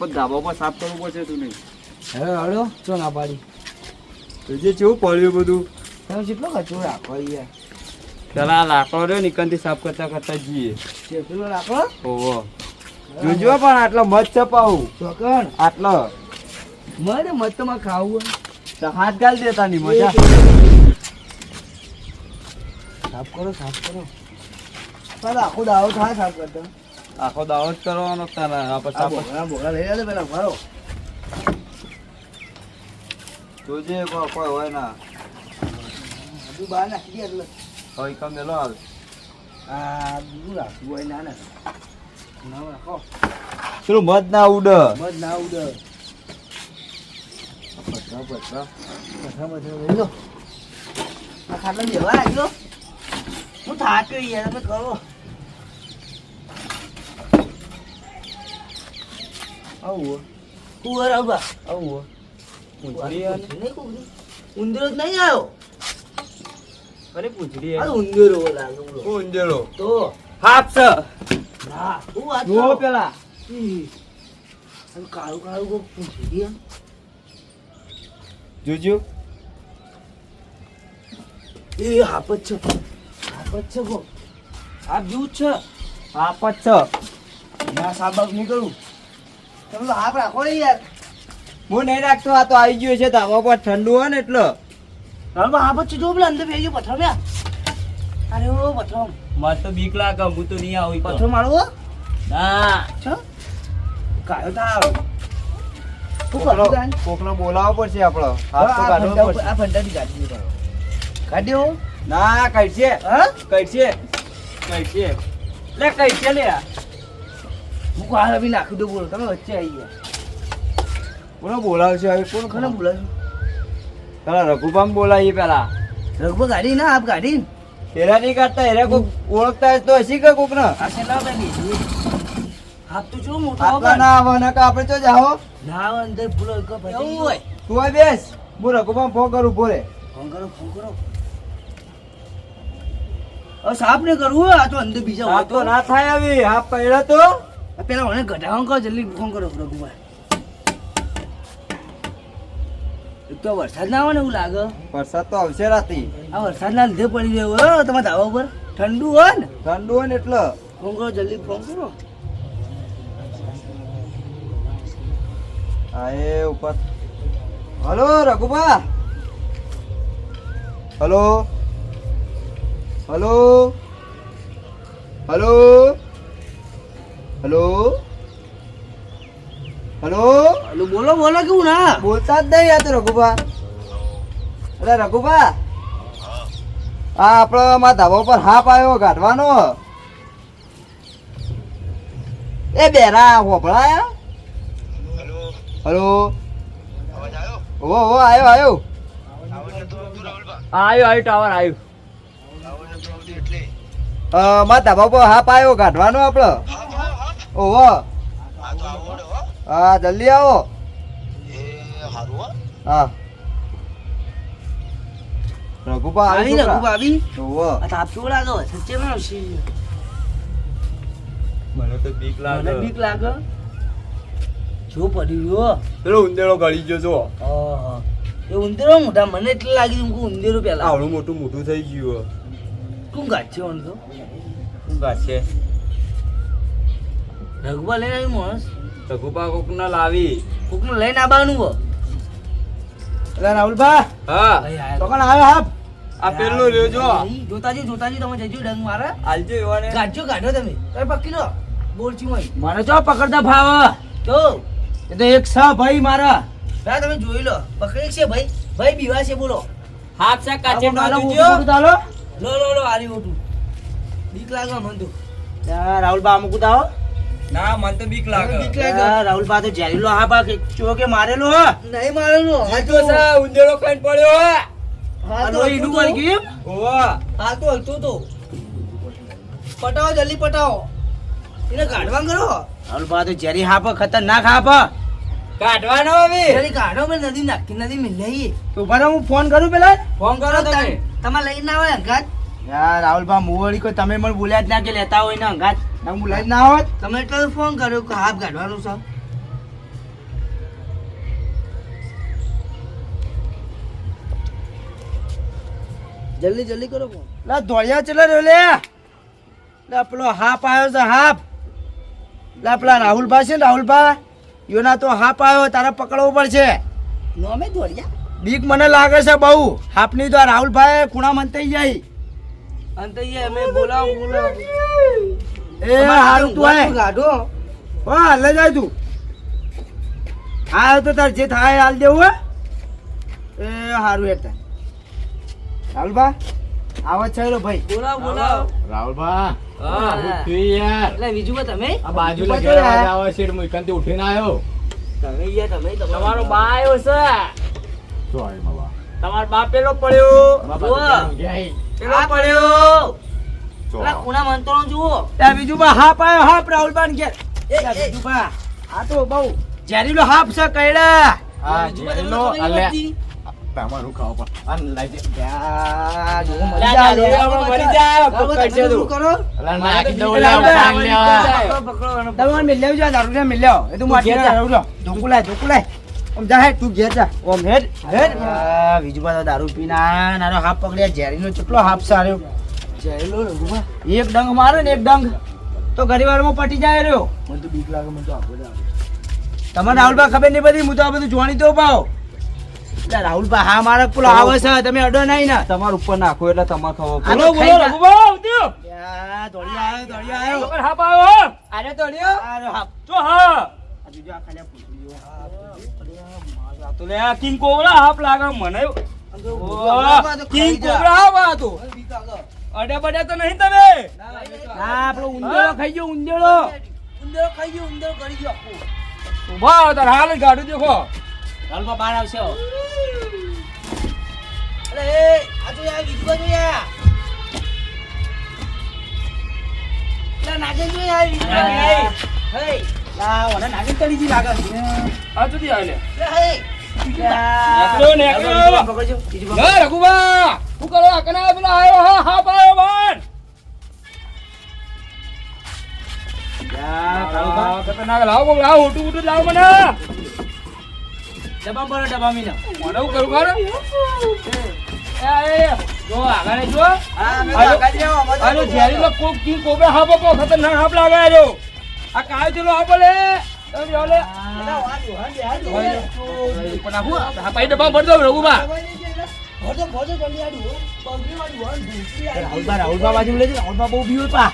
પર ધાબા પર સાફ કરવું પડશે તું નહીં. હવે હળો ચો ના પાડી તો જે કેવું પડ્યું બધું? તમે કેટલો ખર્ચો રાખો યાર પેલા આ લાકડો રહ્યો નિકનથી સાફ કરતા કરતા જઈએ. કેટલો લાકડો ઓહો. જોજો પણ આટલો મત ચપાવું ચોકણ. આટલો. મને મતમાં ખાવું તો હાથ ગાલ દેતા ની મજા. સાફ કરો સાફ કરો. ચાલો આખો દાવો થાય સાફ કરતા. આખો દાવો જ કરવાનો તારા આ પછી બોગડા લઈ લે પેલા ભરો જોજે કોઈ હોય ના. બધું બહાર નાખી દે એટલે. હવે કમ મેલો હાલ. આ બીજું રાખવું હોય ના ના. ના રાખો. પેલું મત ના ઉડ. મધ ના ઉડે. પથરા પથરા. બધા બધા લઈ લો. આ ખાટલા બેવા રાખજો. હું થાક્યો યાર તમે કરો. આવું. કુંવર આવવા આવું ઉંદરો જ નહીં આવ્યો અરે પૂંછડી આ ઉંદરો લાગે ઉંદરો તો. હાફ છે. ના હું આ પેલા. કાળું કાળું કો પૂંછડી એમ. જોજો. એ હાપ જ છે. હાપ જ છે કો હાપ જેવું છે. હાપ જ છે. ના સાબક નહીં કરું. તમે તો રાખો ને યાર. હું નહીં રાખતો આ તો આવી ગયો છે ધાબા પર ઠંડુ હોય ને એટલે. હવે હાપ જ છે જો પેલા અંદર બેસી ગયો પથરામ્યા અરે ઓ પથરામ મારે તો બીક લાગે હું તો નહીં આવું પથરો ના. છો કાયો શું કોકનો? બોલાવવો પડશે આપણો હાથ તો આ કાઢવો પડશે. આ ફંટાની ગાડી કાઢ્યો ના કઈશે. હા? કઈશે. કઈશે. લે કઈશે લે. હું કાલ અભી નાખી દઉં બોલો તમે વચ્ચે આવી ગયા. કોનો બોલાવશે હવે? કોણ કોને બોલાવ્યું પેલા રઘુબામ બોલાવીએ પેલા. રઘુભા ગાડી ના આપ ગાડી? એરા નહીં કાઢતા એરા કોક ઓળખતા તો હશે કે કોક ને હશે ના બેઠી હાથ તો જો મોટો આટલા ના આવે કે આપણે તો જાઓ. ના આવે અંદર પૂરો એક ભટી હોય. તું આ બેસ. હું રઘુબામ ફોન કરું બોલે. ફોન કરો ફોન કરો. સાપ સાફ ને કરવું આ તો અંદર બીજા તો ના થાય આવી. હાફ પહેલા તો પેલા મને ઘટાડો કહો જલ્દી ફોન કરો રઘુભાઈ તો વરસાદ ના આવે ને એવું લાગે. વરસાદ તો આવશે રાતી. આ વરસાદના લીધે પડી ગયો હો તમારા ધાબા ઉપર. ઠંડુ હોય ને. ઠંડુ હોય ને એટલે. ફોન કરો જલ્દી ફોન કરો. હા એ ઉપર. Hello Raghubha. Hello. Hello. Hello. Hello? Hello? Hello બોલો બોલો કેવું ના? બોલતા જ નહીં આ તો રઘુભા. અરે રઘુભા. હા આપણો મારા ધાબા પર હાપ આવ્યો કાઢવાનો એ બેરા હોભળાયા? હલો? ઓ ઓ આવ્યો આવ્યો. આવ્યો આવ્યો ટાવર આવ્યો. મારા ધાબા પર હાપ આવ્યો કાઢવાનો આપણો. ઓહો. હા જલ્દી આવો. હા. રઘુપા આવી આવી રઘુબા આવી? ઓહો. આ તાપ કેવો સચ્ચે માં આવશે મને તો બીક મને બીક લાગે. જો પડી ગયો પેલો ઉંદેડો ગળી ગયો જો. એ ઉંદરો મોટા મને એટલે લાગી કે ઉંદરો પેલા. આવડું મોટું મોટું થઈ ગયું કોણ ગાઢ છે ઓન તો? શું છે રઘુબા લઈને આવી માણસ રઘુપા કોક ને લાવી. કોકનું લઈને આવવાનું હો. એટલે રાહુલભા હા. તો કોણ આવ્યો હા આ પેલું રહ્યો જો જોતાજી જોતાજી તમે જજો ડંગ મારે. આલજો એવાને. કાઢજો કાઢો તમે. અરે પકી લો. બોલચી હોય મને તો પકડતા ભાવ. તો? એ તો એક છ ભાઈ મારા. ના તમે જોઈ લો. પકડી છે ભાઈ. ભાઈ બીવા છે બોલો. હાથ સા કાચે ડાલો ડાલો લો લો લો આરી ઓટું બીક લાગે મંદુ તો. રાહુલ બા અમુક દાવો ના મને તો બીક લાગે. બીક લાગે. રાહુલ પા તો ઝેરીલો હા કે ચોકે મારેલો હ? નહીં મારેલો. હા તો સા ઉંદેડો ખાઈને પડ્યો હા. તો હલતું મરી ગયું ઓવા હાલ તો હલતો તો. પટાવો જલ્દી પટાવો. એને કાઢવા કરો. રાહુલ પા તો ઝેરી હાપ ખતરનાક હાપ કાઢવાનો હવે. જલ્દી કાઢો મેં નદી નાખી નદી મેં લઈએ તો પર હું ફોન કરું પેલા? ફોન કરો તમે. તમારે લઈને આવો આવે અંગાત. યાર રાહુલ પા મુવડી કોઈ તમે મને બોલ્યા જ ના કે લેતા હોય ને અંગાત. હું લઈ ના આવત તમે તો ફોન કર્યો કે હાફ કાઢવાનો છે. જલ્દી જલ્દી કરો ફોન. લા ધોળિયા ચલે રહ્યો લે? લા પેલો હાફ આવ્યો છે હાફ. લા પેલા રાહુલભાઈ છે ને રાહુલભાઈ યોના તો હાફ આવ્યો તારા પકડવો પડશે. નોમે ધોળિયા? બીક મને લાગે છે બહુ. હાફની તો રાહુલભાઈ ખૂણા મંતાઈ જાય. અંતઈએ અમે બોલાવું બોલાવું. એ હારું તું આય. ગાઢો હો. હાલે જાય તું. હા તો તાર જે થાય હાલ દેવું હે. એ હારું હેઠા રાહુલભા આવો છે ભાઈ. બોલાવો બોલાવો. રાહુલભા હા. હું થયું યાર. એટલે બીજું તમે. આ બાજુ. આવે છે હું ઉઠીને આવ્યો. તમે યાર તમે તમારો બા આવ્યો છે. બાબા? તમારો બા પેલો પડ્યો? પેલો પડ્યો. પેલા ખૂણા મંત્રો જુઓ. ત્યાં બીજું બા હાપ આવ્યો હાપ રાહુલ બાન ઘેર બીજું બા આ તો બહુ ઝેરીલો હાપ છે કઈડા અલે તમારું ખાવ પણ આ મરી તું. કરો? અલા, નાખી દઉં લે, લાવ, પકડો જા દારૂ ને મિલ્યા એ તું માટી દારૂ લો. ઓમ જા હે તું ઘેર જા. ઓમ હેડ હેડ. આ દારૂ પીના આયા હાફ પકડ્યા ઝેરીનો ચટલો હાફ સાર્યો. જયલો રઘુમાં એક ડંગ મારે ને એક ડંગ. તો ઘણી વારમાં પટી જાય રહ્યો. મને તો બીક લાગે મને તો આપો તમને રાહુલભાઈ ખબર નહીં પડી હું તો આ બધું જોણી તો પાવ એટલે રાહુલભાઈ હા મારા પેલો આવે છે તમે અડો નહીં ને. તમાર ઉપર નાખો એટલે તમારે ખબર બોલો, બોલો, દોડી આવ્યો દોડી આવ્યો. દોડ્યો? હાફ જો હા. બીજો આ ખાલી આ પૂછડી તો લે, આ કિંગ કોબરા હાપ લાગે મને. King cobra. બીક લાગે અડે બડે તો નહીં તમે. ના આપણો ઉંદેડો ખાઈ ગયો ઉંદેડો ઉંદરો ખાઈ ગયો ઉંદરો કરી ગયો. ઊભા આવો તાર હાલ ગાડું દેખો. રાહુલભા બહાર આવશે અરે એ આ તો યાર બીજું યાર. યાર બીજું. હે. લાગે. આ લા હે રઘુબા! શું કરો આ કના પેલા આયો હા હાપ આવ્યો બાન. ખતરનાક લાવો કોક લાવો ઉઠું ઉઠું લાવો મને ડબ્બા ભરો, ડબ્બા મીનો. મને એવું કરું ખરું એ, જો આગળ જો હા, તો આનો ઝેરીલો કોક કી કોબે હાપ આપો ખતરનાક હાપ લાગે આજો આ કાયો ચલો હાપ લે તમે જાઓ લે બધા વાંધો હંડે હંડે પણ આ હું આ ડબ્બા ભર દો રઘુબા જલ્દી આડું વાળી વન આડી. બાજુ લેજો, બહુ બીવે પા.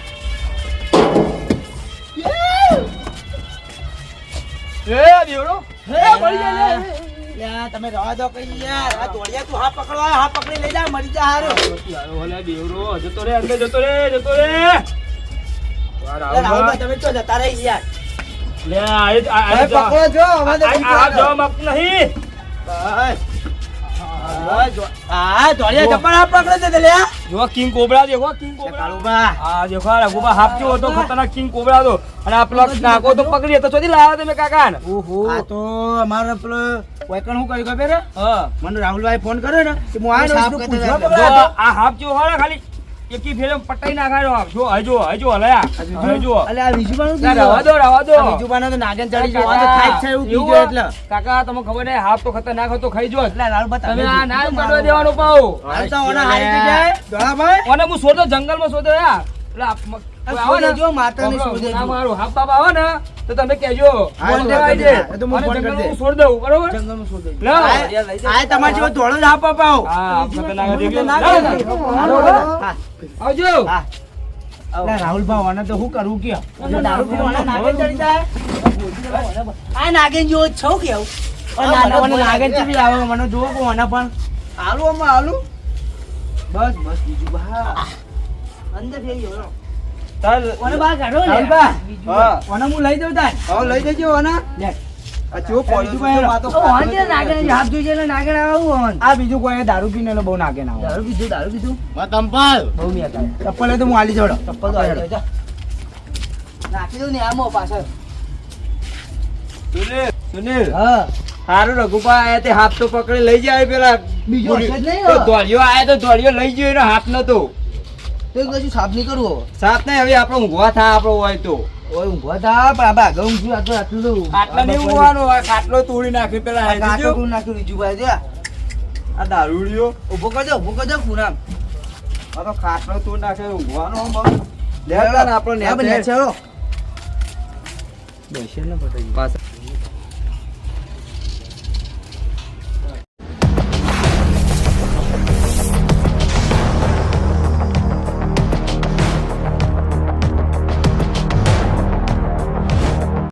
એ દેવડો એ મળી જાય લે યા, તમે રવા દો કઈ યાર. આ દોડિયા તું હા પકડવા, હા પકડી લઈ જા, મરી જા હારો. ઓલે દેવડો જતો રે અંદર જતો રે જતો રે લે, રાહુલભા, તમે ચો જતા રહી યાર. લે આ આ- જા. પકડો જો હવે તો આ- નહીં બસ. હા, જો- હા, દોડિયા જબ્બર પકડે છે લે. જો કિંગ કોબરા દેખો કિંગ કોબરા. કાળુભા. દેખો આ રઘુબા હાફ હતો ખતરનાક કિંગ કોબરા હતો અને આ પેલા નાકો તો પકડી તો ચોથી લાવ્યા તમે કાકા ને આ તો અમારે પેલો વાયકણ શું કર્યું ખબર હે? હા. મને રાહુલભાઈ ફોન કર્યો ને કે હું આ સાફ કરતા હતા. આ હોય ખાલી. એકી ફેરમ પટાઈ નાખાયો જો હજો હજો હલયા હવે જો? અલે આ વિજુબાનું ના, રવા દો રવા દો. વિજુબાનો તો નાગન ચડી ગયો. આ તો થાય છે એવું કીધું એટલે. કાકા તમે ખબર નહીં હાફ તો ખતરનાક હતો ખાઈ જો એટલે લાલ બતા તમે આ ના પડવા દેવાનો પાઉ. આ તો ઓના હારી પી દોડા ભાઈ. ઓને હું સોતો જંગલમાં સોતો યાર. એટલે આવે ને, શોધેજો, માતાને બરોબર, ના મારું હાફ બાપ આવે ને તો તમે કહેજો. ફોન કરી. દે. હું ફોન કરી. દઉં બરોબર. આ જેવો ધોળો. હા કરે. હા. આવજો. શું કરવું કે? દારૂ પીવાના નાગન ચડી જાય? આ નાગેન જેવો છો કેવું પણ નાના મને નાગન આવે મને જોવો કે ઓને પણ. આલુ આમાં આલુ બસ બસ બીજું બા અંદર થઈ ગયો ઓને બહાર કાઢો ને. હા. ઓને હું લઈ દઉં તાર. હવે લઈ જજો આના લે. આ ચેવો પડ્યો છે, બીજું તો હાથ ને આવું આ કોઈ દારૂ પીને બહુ નાગે ના દારૂ પીધું દારૂ પીધું. માં તંપાલ બહુ મિયા થાય ચપ્પલ તો હું આલી જોડો. ચપ્પલ તો આવી જા. નાખી દઉં ને આમો પાછળ. સુનિલ. સુનિલ. હા. હારું રઘુપા આયા તે હાથ તો પકડી લઈ જાય પેલા. બીજો નહીં તો. દોડ્યો આયા તો દોડ્યો લઈ ગયો એનો હાથ નતો. તો એક બાજુ સાફ નહીં કરવો સાફ નહીં હવે આપણે ઊંઘવા થા આપણો હોય તો. ઓય ઊંઘવા થા પણ આ આગળ ઊંઘ્યું આ આટલું તો આટલો નહીં ઊંઘવાનું આ ખાટલો તોડી નાખી પેલા આ તોડી નાખ્યું બીજું ભાઈ જો આ દારૂડિયો. ઊભો કરજો ઊભો કરજો પૂરામ આ તો ખાટલો તોડી નાખે ઊંઘવાનો બસ. લે આપણો. ચલો બેસીને ને પતાવી પાછળ.